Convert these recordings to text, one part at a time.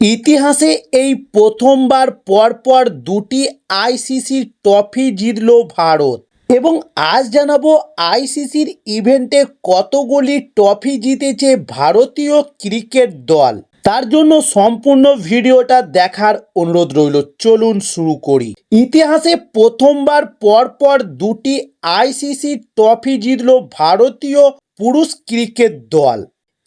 ইতিহাসে এই প্রথমবার পরপর দুটি আইসিসির ট্রফি জিতল ভারত। এবং আজ জানাব আইসিসির ইভেন্টে কতগুলি ট্রফি জিতেছে ভারতীয় ক্রিকেট দল। তার জন্য সম্পূর্ণ ভিডিওটা দেখার অনুরোধ রইল, চলুন শুরু করি। ইতিহাসে প্রথমবার পরপর দুটি আইসিসি ট্রফি জিতল ভারতীয় পুরুষ ক্রিকেট দল।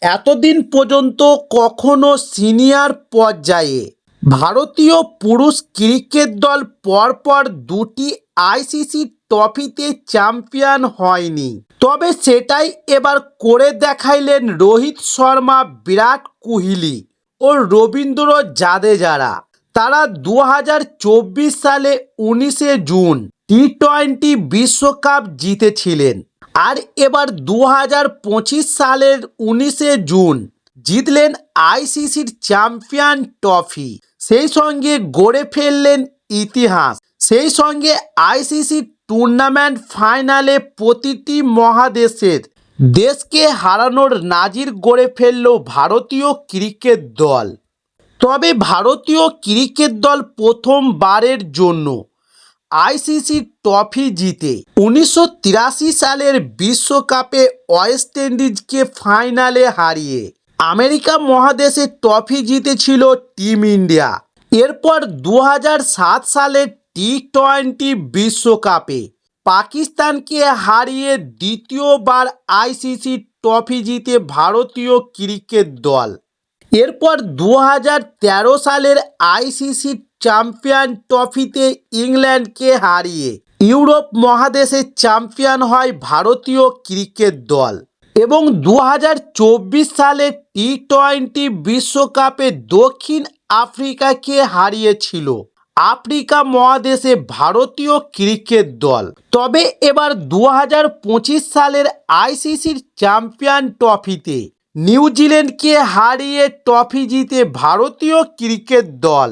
এতদিন পর্যন্ত কখনো সিনিয়র পর্যায়ে ভারতীয় পুরুষ ক্রিকেট দল পরপর দুটি আইসিসি ট্রফিতে চ্যাম্পিয়ন হয়নি। তবে সেটাই এবার করে দেখাইলেন রোহিত শর্মা, বিরাট কোহলি ও রবীন্দ্র জাদেজারা। তারা দু হাজার চব্বিশ সালে উনিশে জুন টি টোয়েন্টি বিশ্বকাপ জিতেছিলেন। আর এবার দু হাজার পঁচিশ সালের উনিশে জুন জিতলেন আইসিসির চ্যাম্পিয়ন ট্রফি। সেই সঙ্গে গড়ে ফেললেন ইতিহাস। সেই সঙ্গে আইসিসি টুর্নামেন্ট ফাইনালে প্রতিটি মহাদেশের দেশকে হারানোর নাজির গড়ে ফেলল ভারতীয় ক্রিকেট দল। তবে ভারতীয় ক্রিকেট দল প্রথমবারের জন্য আইসিসি ট্রফি জিতে উনিশশো তিরাশি সালের বিশ্বকাপে ওয়েস্ট ইন্ডিজকে ফাইনালে হারিয়ে আমেরিকা মহাদেশে ট্রফি জিতেছিল টিম ইন্ডিয়া। এরপর দু সাত সালে টি টোয়েন্টি বিশ্বকাপে পাকিস্তানকে হারিয়ে দ্বিতীয়বার আইসিসি ট্রফি জিতে ভারতীয় ক্রিকেট দল। এরপর দু সালের আইসিসি চ্যাম্পিয়ন ট্রফিতে ইংল্যান্ডকে হারিয়ে ইউরোপ মহাদেশে চ্যাম্পিয়ন হয় ভারতীয় ক্রিকেট দল এবং দু হাজার চব্বিশ সালে টি টোয়েন্টি বিশ্বকাপে দক্ষিণ আফ্রিকাকে হারিয়েছিল। আফ্রিকা মহাদেশে ভারতীয় ক্রিকেট দল। তবে এবার দু হাজার পঁচিশ সালের আইসিসির চ্যাম্পিয়ন ট্রফিতে নিউজিল্যান্ডকে হারিয়ে ট্রফি জিতে ভারতীয় ক্রিকেট দল।